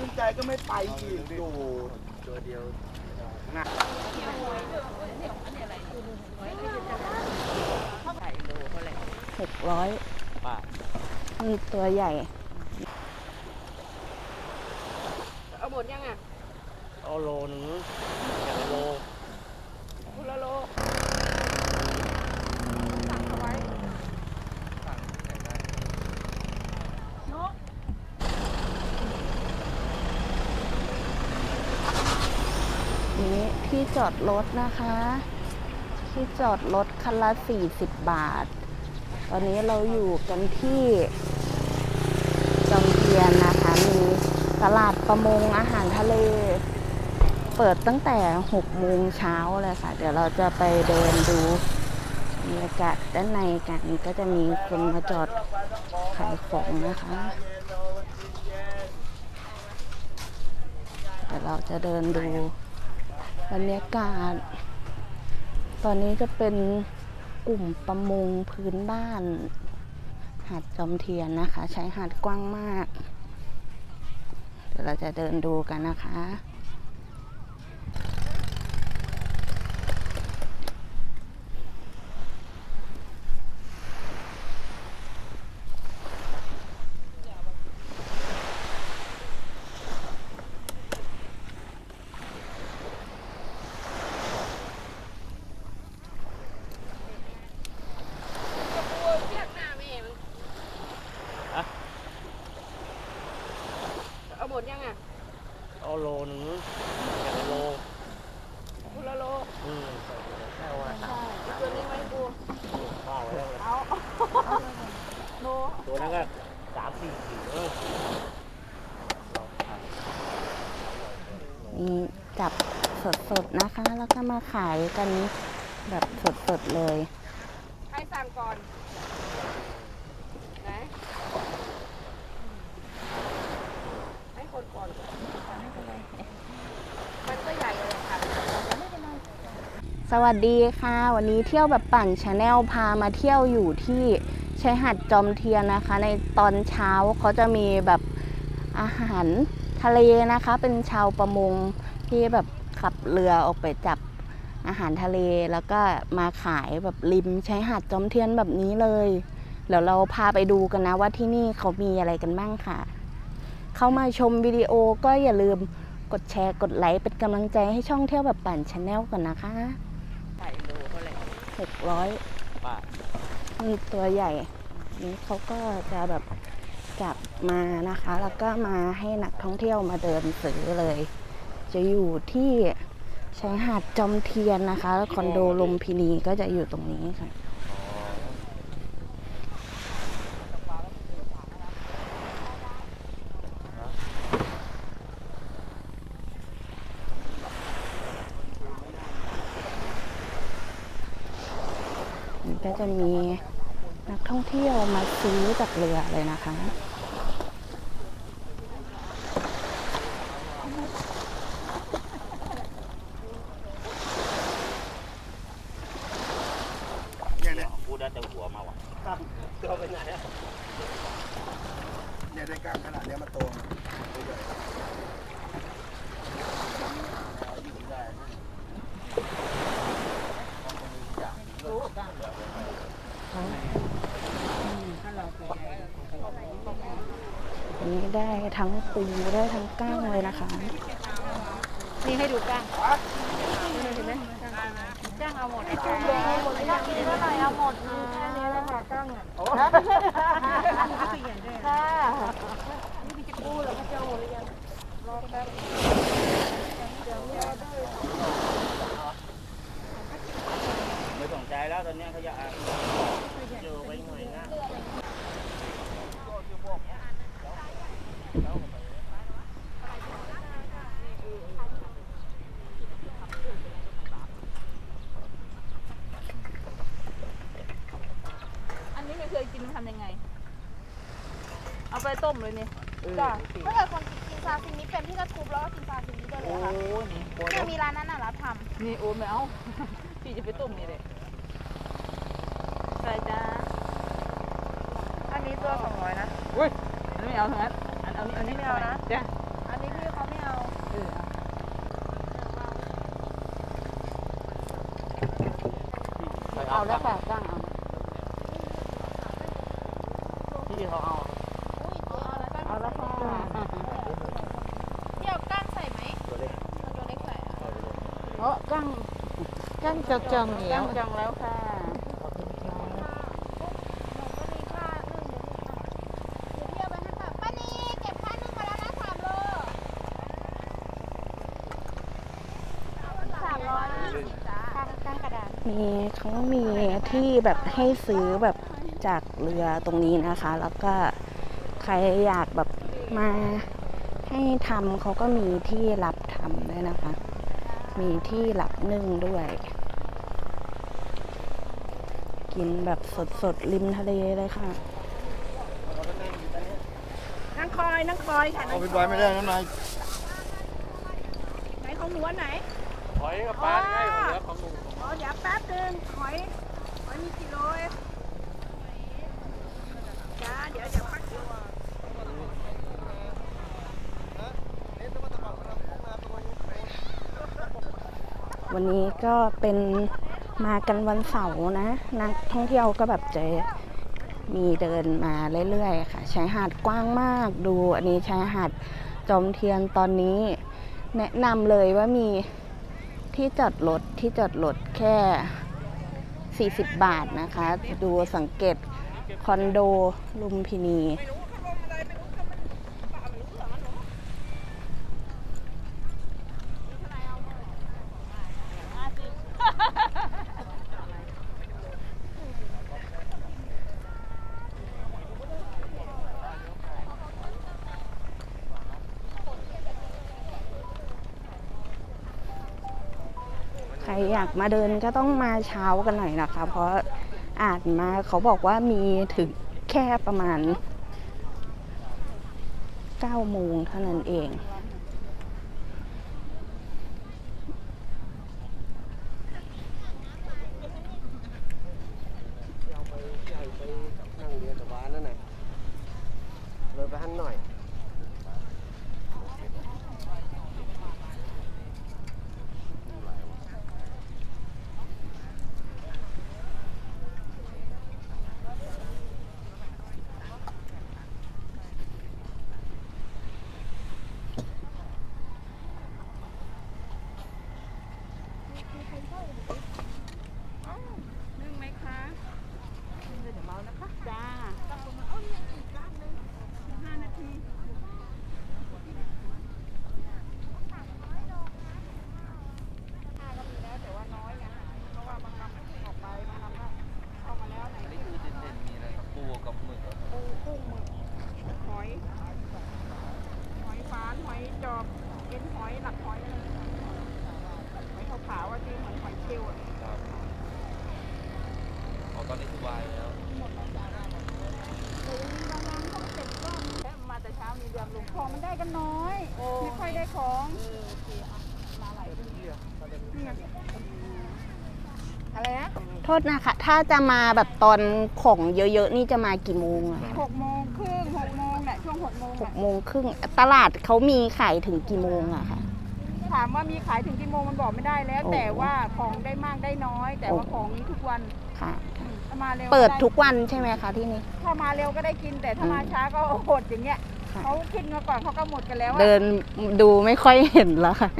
ขึ้นใจก็ไม่ไปอีกอยู่ตัวเดียวหกร้อยบาทตัวใหญ่ เอาหมดยังอะ เอาโลหนึ่งอย่างโล คุณละโลสั่งเอาไว้ สั่งที่ไหนได้ นก นี้ที่ จอดรถนะคะ ที่จอดรถคันละ 40 บาท ตอนนี้เราอยู่กันที่จอมเทียนนะคะ มีตลาดประมงอาหารทะเล เปิดตั้งแต่ 6 โมงเช้าเลยค่ะ เดี๋ยวเราจะไปเดินดูบรรยากาศด้านในกันก็จะมีคนมาจอดขายของนะคะเดี๋ยวเราจะเดินดู บรรยากาศ ตอนนี้จะเป็นกลุ่มประมงพื้นบ้าน หาดจอมเทียนนะคะ ใช้หาดกว้างมาก เดี๋ยวเราจะเดินดูกันนะคะ กูเรียกหน้าแม่มึงเอาหม ดยังอะเอาโลหนึ่งอย่างโลคุณละโลอืมแค่ว่าสามไอ้ตัวนี้ไว้กูข้าวแล้วเลยเอาโลตัวนั้นก็สามสี่ขีดเออมีจับสดๆนะคะ แล้วก็มาขายกันแบบสดๆเลยให้สั่งก่อนไหนให้คนก่อนมันก็ใหญ่เลยค่ะ สวัสดีค่ะ วันนี้เที่ยวแบบปั่นชาแนลพามาเที่ยวอยู่ที่ชายหาดจอมเทียนนะคะ ในตอนเช้าเขาจะมีแบบอาหารทะเลนะคะ เป็นชาวประมงที่แบบขับเรือออกไปจับอาหารทะเลแล้วก็มาขายแบบริมชายหาดจอมเทียนแบบนี้เลยเดี๋ยวเราพาไปดูกันนะว่าที่นี่เขามีอะไรกันบ้างค่ะ เข้ามาชมวิดีโอก็อย่าลืมกดแชร์กดไลค์เป็นกำลังใจให้ช่องเที่ยวแบบปั่นชาแนลกันนะคะ ใส่โลเท่าไหร่ หกร้อยป้านี่ตัวใหญ่ นี่เขาก็จะแบบจับมานะคะ แล้วก็มาให้นักท่องเที่ยวมาเดินซื้อเลย จะอยู่ที่ชายหาดจอมเทียนนะคะ คอนโดลมพินีก็จะอยู่ตรงนี้ค่ะ นี่ก็จะมีนักท่องเที่ยวมา ซื้อจากเรือเลยนะคะ เนี่ยเนี่ย พูดได้แต่หัวมาว่ะ ครับ ตัวไปไหนอะ เนี่ยได้กล้ามขนาดเนี้ยมาตัวมัน อันนี้ ได้ทั้งปูได้ทั้งก้างเลยนะคะ นี่ให้ดูก้างเห็นไหมก้างเอาหมดก้างเลยหมดก้างนี้เท่าไหร่เอาหมดแค่นี้แหละค่ะก้างอะค่ะนี่พี่จะกู้เหรอพี่จะเอาหมดหรือยังรอแป๊บเดี๋ยวรอด้วย ไม่สนใจแล้วตอนเนี้ยขยะเจอไปหน่อยนะ อันนี้ไม่เคยกินมันทำยังไง เอาไปต้มเลยเนี่ยจ้ะถ้าเกิดคนกินซาซิมิเป็นพี่ก็ทุบแล้วก็กินซาซิมิได้เลยโอ้ค่ะนี่โเนี่ยมีร้านนั้นน่ะรับทนี่โอ้ไม่เอาพี่จะไปต้มนี่เลยใส่จ้าำอันนี้ตัวสองร้อยนะ อุ้ยอันนี้ไม่เอาทั้งนั้นอัน อันนี้ไม่เอานะจ้ะอันนี้พี่เขาไม่เอาเออเอาแล้วค่ะตั้งเอาพี่เขาเอาเอาแล้วค่ะเที่ยวกั้งใส่ไหมตัวเล็กใส่เพราะกั้งกั้งจังเหนียวกั้งจองแล้วค่ะ มีเขามีที่แบบให้ซื้อแบบจากเรือตรงนี้นะคะ แล้วก็ใครอยากแบบมาให้ทำเขาก็มีที่รับทำด้วยนะคะ มีที่รับนึ่งด้วย กินแบบสดๆริมทะเลเลยค่ะนั่งคอยนั่งคอยค่ะเอาไปไว้ไม่ได้นะนายไหนของหนูอันไหนหอยกับปลาง่ายกว่าเหลือของหนูอ๋อเดี๋ยวแป๊บนึงหอยหอยมีกี่โลเองจ้าเดี๋ยวเดี๋ยวพักอยู่วันนี้ก็เป็นมากันวันเสาร์นะ นักท่องเที่ยวก็แบบจะมีเดินมาเรื่อยๆค่ะชายหาดกว้างมากดู อันนี้ชายหาดจอมเทียนตอนนี้ แนะนำเลยว่ามี ที่จอดรถที่จอดรถแค่ 40 บาทนะคะ ดูสังเกตคอนโดลุมพินี อยากมาเดินก็ต้องมาเช้ากันหน่อยนะคะ เพราะอ่านมาเขาบอกว่ามีถึงแค่ประมาณ9โมงเท่านั้นเอง เอาไปใหญ่ไปนั่งเรือแต่วานั่นน่ะเลยไปหันหน่อย นึ่งไหมคะเดี๋ยวเมานะคะ จ้าห้านาที ปูกับหมึก ปูกุ้งหมึกหอย หอยฝานหอยจอบเอ็นหอยหลักหอยอะไรต่างๆหอยขาวๆอะที่เหมือนหอยเชลล์อะอ๋อตอนนี้คือวายแล้วมาแต่เช้านี้เดือมลงของมันได้กันน้อย ไม่ค่อยได้ของนี่ไงอะไรนะโทษนะคะ ถ้าจะมาแบบตอนของเยอะๆ นี่จะมากี่โมงอะคะหกโมงครึ่งหกโมงแหละช่วงหกโมงหอะกโมงครึ่งตลาดเขามีขายถึงกี่โมงอะคะ ถามว่ามีขายถึงกี่โมงมันบอกไม่ได้แล้ว โอ้ แต่ว่าของได้มากได้น้อย แต่ว่าโอ้ของนี้ทุกวันค่ะ ถ้ามาเร็วเปิดไทุกวันใช่ไหมคะที่นี่ ถ้ามาเร็วก็ได้กิน แต่ถ้าอืมมาช้าก็อดอย่างเงี้ยค่ะ เขาคิดมาก่อนเขาก็หมดกันแล้วอะ เดินดูไม่ค่อยเห็นแล้วค่ะ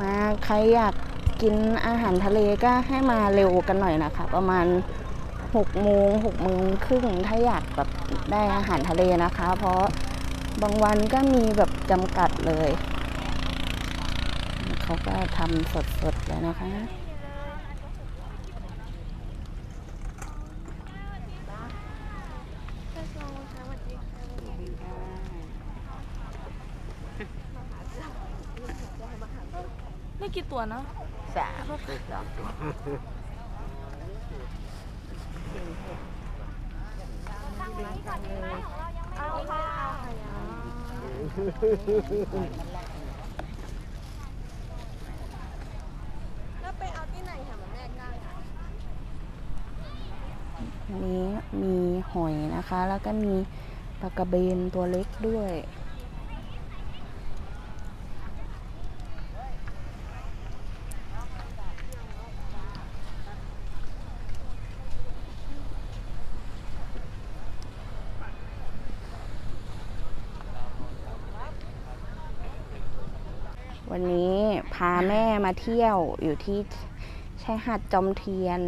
มาใครอยากกินอาหารทะเลก็ให้มาเร็วกันหน่อยนะคะ ประมาณ หกโมงหกโมงครึ่งถ้าอยากแบบได้อาหารทะเลนะคะ เพราะบางวันก็มีแบบจำกัดเลย เขาก็ทำสดๆเลยนะคะไม่กี่ตัวเนาะสาม เอาค่ะแล้วไปเอาที่ไหนค่ะแม่กั้ค่ะอันนี้มีหอยนะคะ แล้วก็มีปลากระเบนตัวเล็กด้วย วันนี้พาแม่มาเที่ยวอยู่ที่ชายหาดจอมเทียน